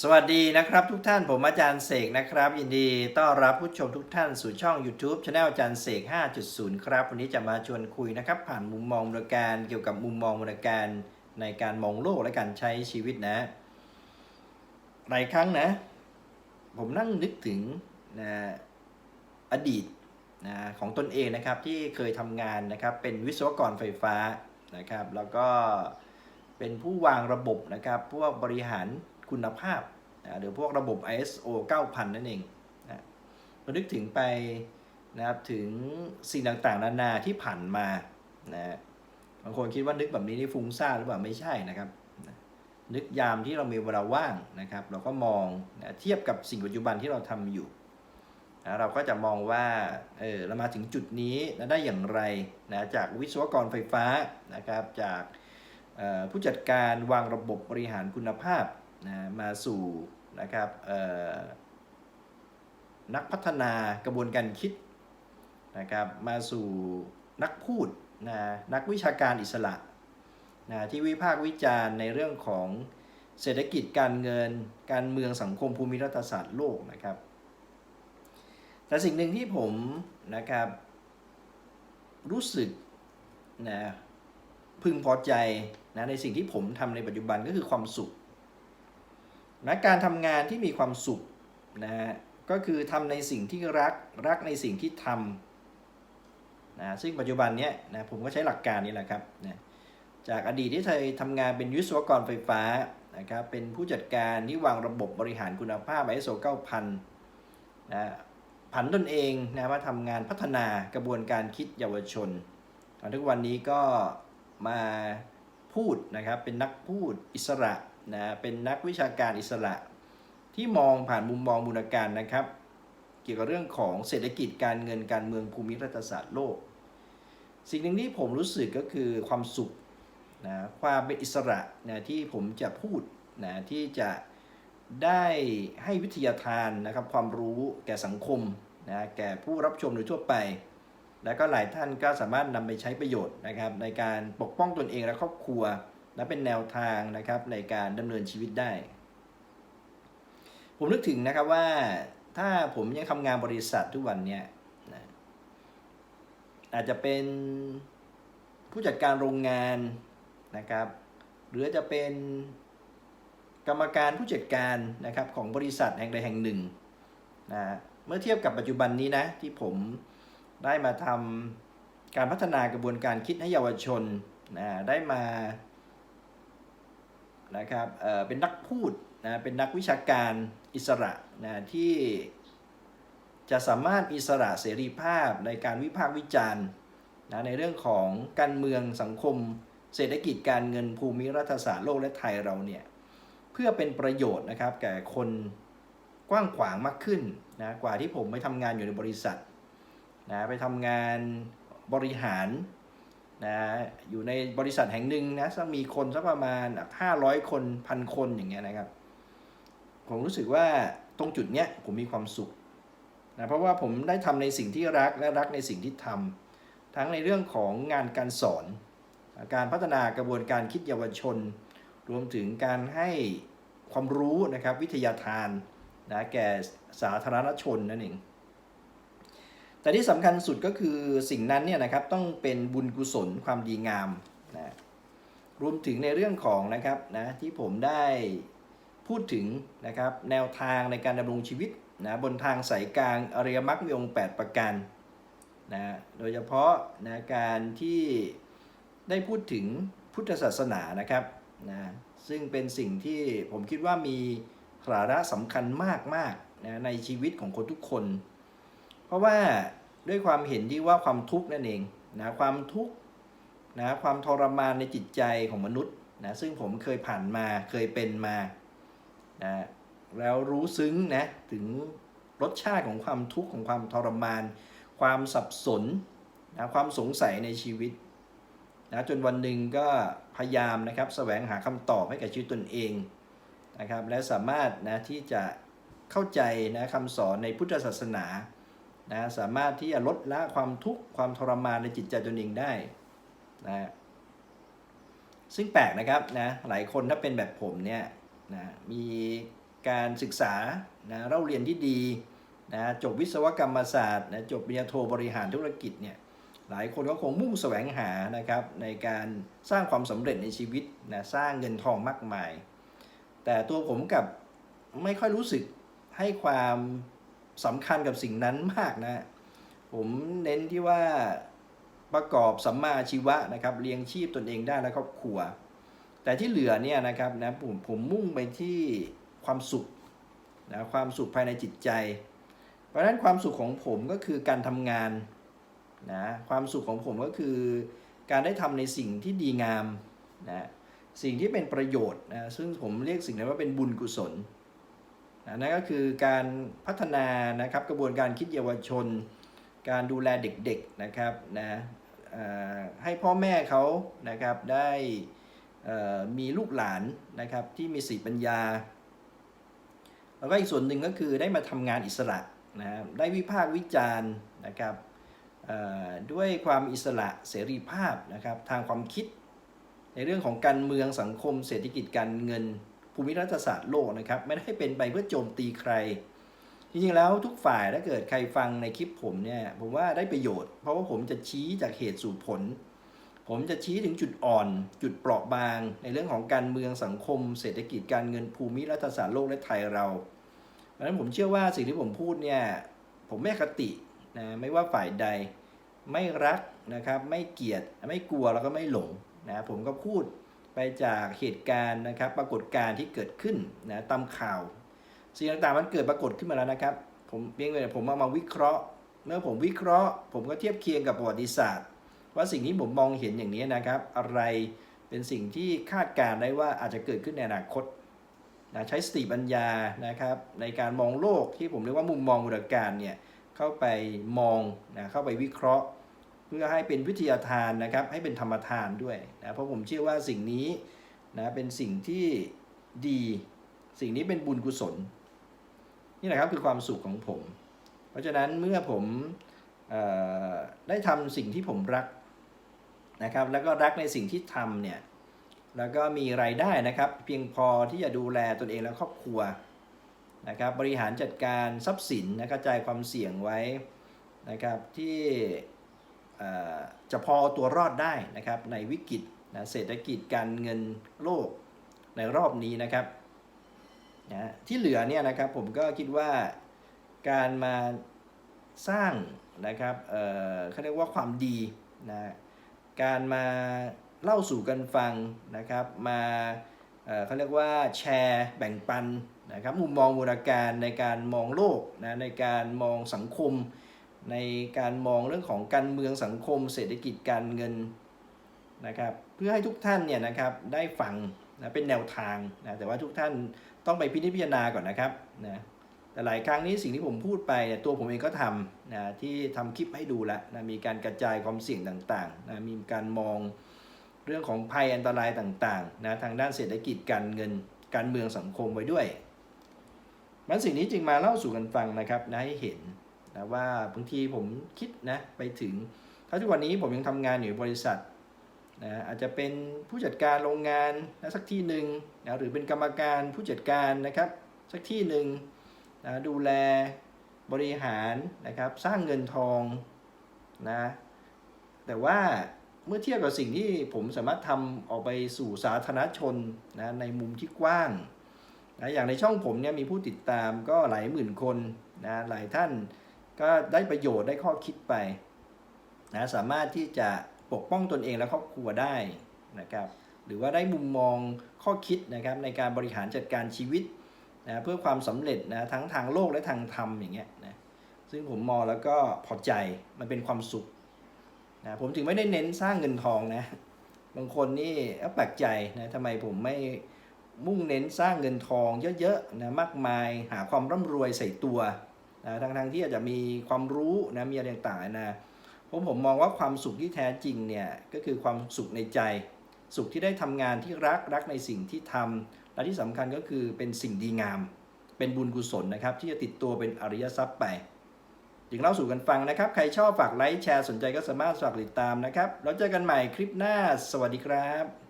สวัสดีนะครับทุกท่านผมอาจารย์เสกนะครับ ยินดีต้อนรับผู้ชมทุกท่านสู่ช่อง YouTube Channel อาจารย์เสก 5.0 ครับ วันนี้จะมาชวนคุยนะครับ ผ่านมุมมองบริการเกี่ยวกับมุมมองบริการในการมองโลกและการใช้ชีวิตนะหลายครั้งนะ ผมนั่งนึกถึงนะอดีตนะของตนเองนะครับที่เคยทำงานนะครับเป็นวิศวกรไฟฟ้านะครับ แล้วก็เป็นผู้วางระบบนะครับพวกบริหาร คุณภาพนะหรือพวกระบบ ISO 9000 นั่นเองนะเรานึกถึงไปนะครับถึงสิ่งต่างๆ นานาที่ผ่านมานะบางคนคิดว่านึกแบบนี้นี่ฟุ้งซ่านหรือเปล่าไม่ใช่นะครับนะนึกยามที่เรามีเวลาว่างนะครับ เราก็มองนะเทียบกับสิ่งปัจจุบันที่เราทำอยู่นะเราก็จะมองว่าเออเรามาถึงจุดนี้นะได้อย่างไรนะจากวิศวกรไฟฟ้านะครับจากออผู้จัดการวางระบบบริหารคุณภาพ นะมาสู่นะครับนักพัฒนากระบวนการคิดนะครับมาสู่นักพูดนะนักวิชาการอิสระนะที่วิพากษ์วิจารณ์ในเรื่องของเศรษฐกิจการเงินการเมืองสังคมภูมิรัฐศาสตร์โลกนะครับ แต่สิ่งหนึ่งที่ผมนะครับรู้สึกนะพึงพอใจนะในสิ่งที่ผมทำในปัจจุบันก็คือความสุข นะการทำงานที่มีความสุขนะฮะก็คือทำในสิ่งที่รักรักในสิ่งที่ทำนะซึ่งปัจจุบันเนี้ยนะผมก็ใช้หลักการนี้แหละครับนะจากอดีตที่เคยทำงานเป็นวิศวกรไฟฟ้านะครับเป็นผู้จัดการที่วางระบบบริหารคุณภาพ ISO 9000นะผันตนเองนะมาทำงานพัฒนากระบวนการคิดเยาวชนทุกวันนี้ก็มาพูดนะครับเป็นนักพูดอิสระ นะเป็นนักวิชาการอิสระ ที่มองผ่านมุมมองมูลการนะครับ เกี่ยวกับเรื่องของเศรษฐกิจการเงินการเมืองภูมิรัฐศาสตร์โลก สิ่งหนึ่งที่ผมรู้สึกก็คือความสุขนะความเป็นอิสระนะที่ผมจะพูดนะที่จะได้ให้วิทยาทานนะครับความรู้แก่สังคมนะแก่ผู้รับชมโดยทั่วไป และก็หลายท่านก็สามารถนำไปใช้ประโยชน์นะครับในการปกป้องตนเองและครอบครัว และเป็นแนวทางนะครับในการดำเนินชีวิตได้ ผมนึกถึงนะครับว่าถ้าผมยังทำงานบริษัททุกวันเนี่ยนะอาจจะเป็นผู้จัดการโรงงานนะครับ หรือจะเป็นกรรมการผู้จัดการนะครับของบริษัทแห่งใดแห่งหนึ่งนะเมื่อเทียบกับปัจจุบันนี้นะที่ผมได้มาทำการพัฒนากระบวนการคิดให้เยาวชนนะได้มา นะครับเอ่อเป็นนักพูดนะเป็นนักวิชาการอิสระนะที่จะสามารถอิสระเสรีภาพในการวิพากษ์วิจารณ์นะในเรื่องของการเมืองสังคม เศรษฐกิจการเงินภูมิรัฐศาสตร์โลกและไทยเราเนี่ยเพื่อเป็นประโยชน์นะครับแก่คนกว้างขวางมากขึ้นนะกว่าที่ผมไปทำงานอยู่ในบริษัทนะไปทำงานบริหาร นะอยู่ในบริษัทแห่งหนึ่งนะสักมีคนสักประมาณห้าร้อยคนพันคนอย่างเงี้ยนะครับ ผมรู้สึกว่าตรงจุดเนี้ยผมมีความสุขนะเพราะว่าผมได้ทำในสิ่งที่รักและรักในสิ่งที่ทำทั้งในเรื่องของงานการสอน การพัฒนากระบวนการคิดเยาวชน รวมถึงการให้ความรู้นะครับวิทยาทานนะแก่สาธารณชนนั่นเอง แต่ที่สำคัญสุดก็คือสิ่งนั้นเนี่ยนะครับต้องเป็นบุญกุศลความดีงามนะรวมถึงในเรื่องของนะครับนะที่ผมได้พูดถึงนะครับแนวทางในการดำรงชีวิตนะบนทางสายกลางอริยมรรคมีองค์ 8 ประการนะโดยเฉพาะนะการที่ได้พูดถึงพุทธศาสนานะครับนะซึ่งเป็นสิ่งที่ผมคิดว่ามีสาระสำคัญมากๆนะในชีวิตของคนทุกคน ราะว่าด้วยความเห็นที่ว่าความทุกข์นั่นเองนะความทุกข์นะความทรมานในจิตใจของมนุษย์นะซึ่งผมเคยผ่านมาเคยเป็นมานะแล้วรู้ซึ้งนะถึงรสชาติของความทุกข์ของความทรมาน ความสับสนนะความสงสัยในชีวิตนะจนวันหนึ่งก็พยายามนะครับแสวงหาคำตอบให้กับชีวิตตนเองนะครับและสามารถนะที่จะเข้าใจนะคำสอนในพุทธศาสนา นะสามารถที่จะลดละความทุกข์ความทรมานในจิตใจตนเองได้นะซึ่งแปลกนะครับนะหลายคนถ้าเป็นแบบผมเนี่ยนะมีการศึกษานะเล่าเรียนที่ดีนะจบวิศวกรรมศาสตร์นะจบปริญญาโทบริหารธุรกิจเนี่ยหลายคนก็คงมุ่งแสวงหานะครับในการสร้างความสำเร็จในชีวิตนะสร้างเงินทองมากมาย แต่ตัวผมกับไม่ค่อยรู้สึกให้ความ สำคัญกับสิ่งนั้นมากนะ ผมเน้นที่ว่าประกอบสัมมาชีวะนะครับเลี้ยงชีพตนเองได้และครอบครัว แต่ที่เหลือเนี่ยนะครับนะผมผมมุ่งไปที่ความสุขนะความสุขภายในจิตใจ เพราะฉะนั้นความสุขของผมก็คือการทำงานนะความสุขของผมก็คือการได้ทำในสิ่งที่ดีงามนะสิ่งที่เป็นประโยชน์นะซึ่งผมเรียกสิ่งนั้นว่าเป็นบุญกุศล นั่นก็คือการพัฒนานะครับกระบวนการคิดเยาวชน การดูแลเด็กๆนะครับนะให้พ่อแม่เขานะครับได้มีลูกหลานนะครับที่มีสติปัญญา แล้วก็อีกส่วนหนึ่งก็คือได้มาทำงานอิสระนะครับได้วิพากษ์วิจารณ์นะครับด้วยความอิสระเสรีภาพนะครับทางความคิด ในเรื่องของการเมืองสังคม เศรษฐกิจการเงิน ภูมิรัฐศาสตร์โลกนะครับ ไม่ได้เป็นไปเพื่อโจมตีใคร จริงๆแล้วทุกฝ่ายถ้าเกิดใครฟังในคลิปผมเนี่ยผมว่าได้ประโยชน์ เพราะว่าผมจะชี้จากเหตุสู่ผล ผมจะชี้ถึงจุดอ่อน จุดเปราะบาง ในเรื่องของการเมืองสังคม เศรษฐกิจการเงินภูมิรัฐศาสตร์โลกและไทยเราเพราะฉะนั้นผมเชื่อว่าสิ่งที่ผมพูดเนี่ยผมไม่คตินะไม่ว่าฝ่ายใดไม่รักนะครับไม่เกลียดไม่กลัวแล้วก็ไม่หลงนะผมก็พูด ไปจากเหตุการณ์นะครับ ปรากฏการณ์ที่เกิดขึ้นนะตามข่าวสิ่งต่างๆมันเกิดปรากฏขึ้นมาแล้วนะครับผมเพียงแต่ผมเอามาวิเคราะห์ เมื่อผมวิเคราะห์ ผมก็เทียบเคียงกับประวัติศาสตร์ ว่าสิ่งที่ผมมองเห็นอย่างนี้นะครับ อะไรเป็นสิ่งที่คาดการได้ว่าอาจจะเกิดขึ้นในอนาคตนะใช้สติปัญญานะครับ ในการมองโลกที่ผมเรียกว่ามุมมองบุรการเนี่ยเข้าไปมองนะเข้าไปวิเคราะห์ พื่อให้เป็นวิทยาทานนะครับ ให้เป็นธรรมทานด้วยนะเพราะผมเชื่อว่าสิ่งนี้นะเป็นสิ่งที่ดีสิ่งนี้เป็นบุญกุศล นี่แหละครับคือความสุขของผม เพราะฉะนั้นเมื่อผมออได้ทำสิ่งที่ผมรักนะครับ แล้วก็รักในสิ่งที่ทำเนี่ยแล้วก็มีรายได้นะครับ เพียงพอที่จะดูแลตนเองและครอบครัวนะครับ บริหารจัดการทรัพย์สินนะกระจายความเสี่ยงไว้นะครับที่ จะพอเอาตัวรอดได้นะครับในวิกฤตนะเศรษฐกิจการเงินโลกในรอบนี้นะครับนะที่เหลือเนี่ยนะครับผมก็คิดว่าการมาสร้างนะครับเเขาเรียกว่าความดีนะการมาเล่าสู่กันฟังนะครับมาเเขาเรียกว่าแชร์แบ่งปันนะครับมุมมองบูรการในการมองโลกนะในการมองสังคม ในการมองเรื่องของการเมืองสังคม เศรษฐกิจการเงินนะครับเพื่อให้ทุกท่านเนี่ยนะครับได้ฟังนะเป็นแนวทางนะแต่ว่าทุกท่านต้องไปพินิจพิจารณาก่อนนะครับนะแต่หลายครั้งนี้สิ่งที่ผมพูดไปเนี่ยตัวผมเองก็ทำนะที่ทำคลิปให้ดูแล้วนะมีการกระจายความเสี่ยงต่างๆนะมีการมองเรื่องของภัยอันตรายต่างๆนะทางด้านเศรษฐกิจการเงินการเมืองสังคมไว้ด้วย มันสิ่งนี้จึงมาเล่าสู่กันฟังนะครับนะให้เห็น นะว่าบางทีผมคิดนะไปถึง ถ้าทุกวันนี้ผมยังทำงานอยู่บริษัทนะอาจจะเป็นผู้จัดการโรงงานนะสักที่หนึ่งนะหรือเป็นกรรมการผู้จัดการนะครับ สักที่หนึ่งนะดูแลบริหารนะครับสร้างเงินทองนะแต่ว่าเมื่อเทียบกับสิ่งที่ผมสามารถทำออกไปสู่สาธารณชนนะในมุมที่กว้างนะอย่างในช่องผมเนี่ยมีผู้ติดตามก็หลายหมื่นคนนะหลายท่าน ก็ได้ประโยชน์ได้ข้อคิดไปนะสามารถที่จะปกป้องตนเองและครอบครัวได้นะครับ หรือว่าได้มุมมองข้อคิดนะครับในการบริหารจัดการชีวิตนะเพื่อความสำเร็จนะทั้งทางโลกและทางธรรมอย่างเงี้ยนะซึ่งผมมองแล้วก็พอใจมันเป็นความสุขนะผมถึงไม่ได้เน้นสร้างเงินทองนะบางคนนี่แปลกใจนะทำไมผมไม่มุ่งเน้นสร้างเงินทองเยอะๆนะมากมายหาความร่ำรวยใส่ตัว นะทั้งๆที่อาจจะมีความรู้นะมีอะไรต่างๆนะผมผมมองว่าความสุขที่แท้จริงเนี่ยก็คือความสุขในใจ สุขที่ได้ทำงานที่รักรักในสิ่งที่ทำและที่สำคัญก็คือเป็นสิ่งดีงาม เป็นบุญกุศลนะครับที่จะติดตัวเป็นอริยทรัพย์ไปจึงเล่าสู่กันฟังนะครับ ใครชอบฝากไลค์แชร์สนใจก็สามารถฝากติดตามนะครับแล้วเจอกันใหม่คลิปหน้า สวัสดีครับ